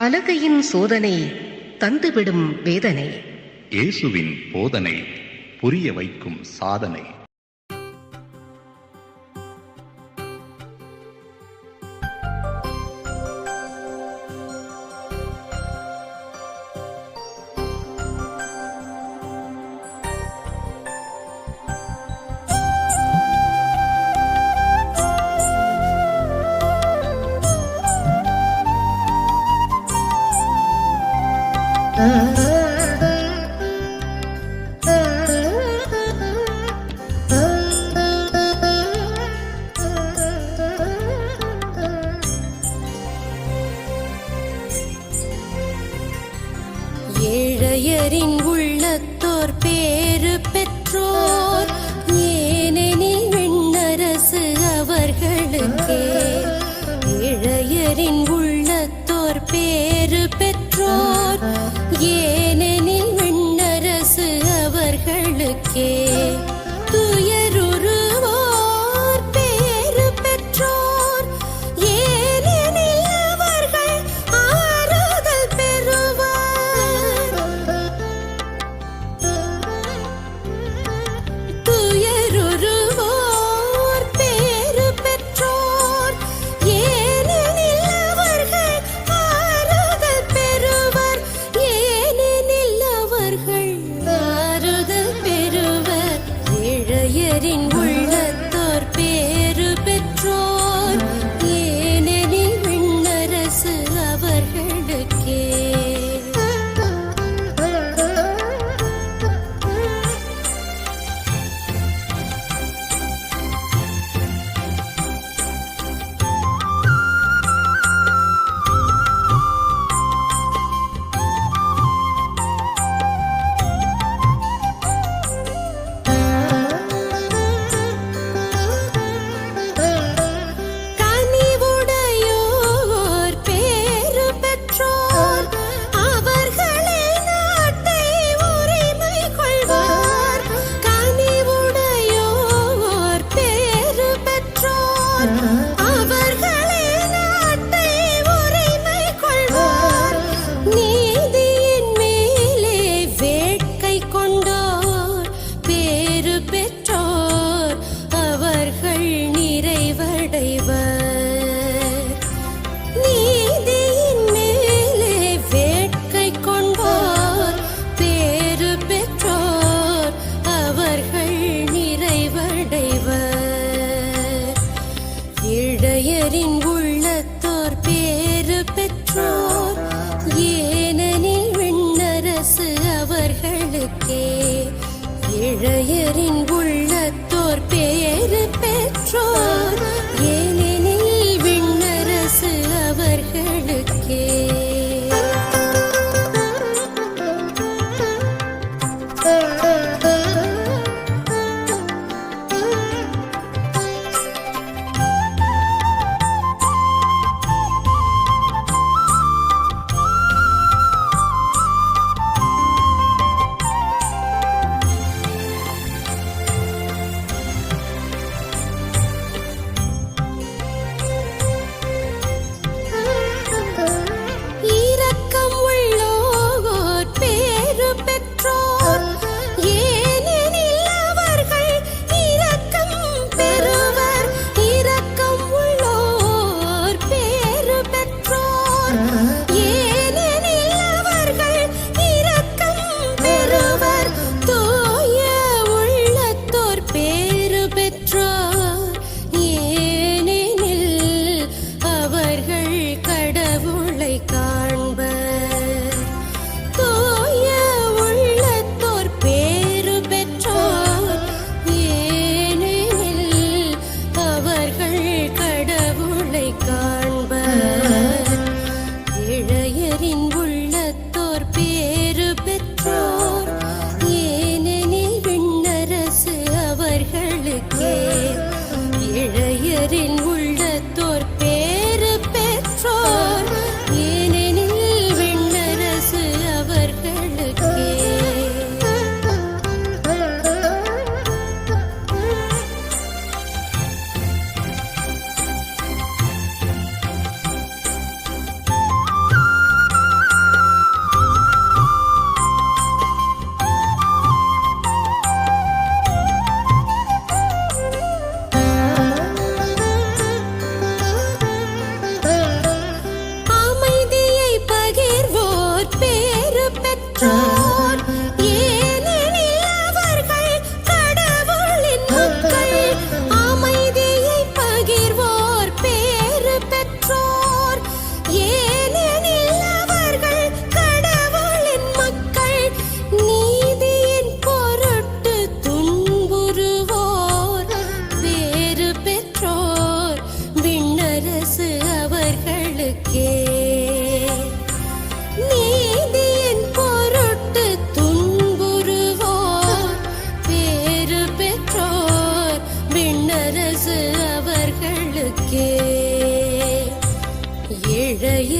பலகையின் சோதனை தந்துவிடும் வேதனை. இயேசுவின் போதனை புரிய வைக்கும் சாதனை. ஏழையரின் உள்ளத்தோர் பேரு பெற்றோர். ஏனெனில் விண்ணரசு அவர்களுக்கே. ஏழையரின் உள்ளத்தோர் பேரு பெற்றோர். ஏனெனில் விண்ணரசு அவர்களுக்கே.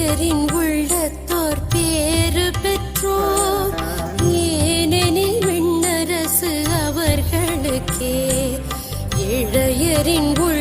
இடையரின் உள்ளத்தோர் பேறு பெற்றோர். ஏனெனில் விண்ணரசு அவர்களுக்கே. இளையரின் உள்ளத்தோர்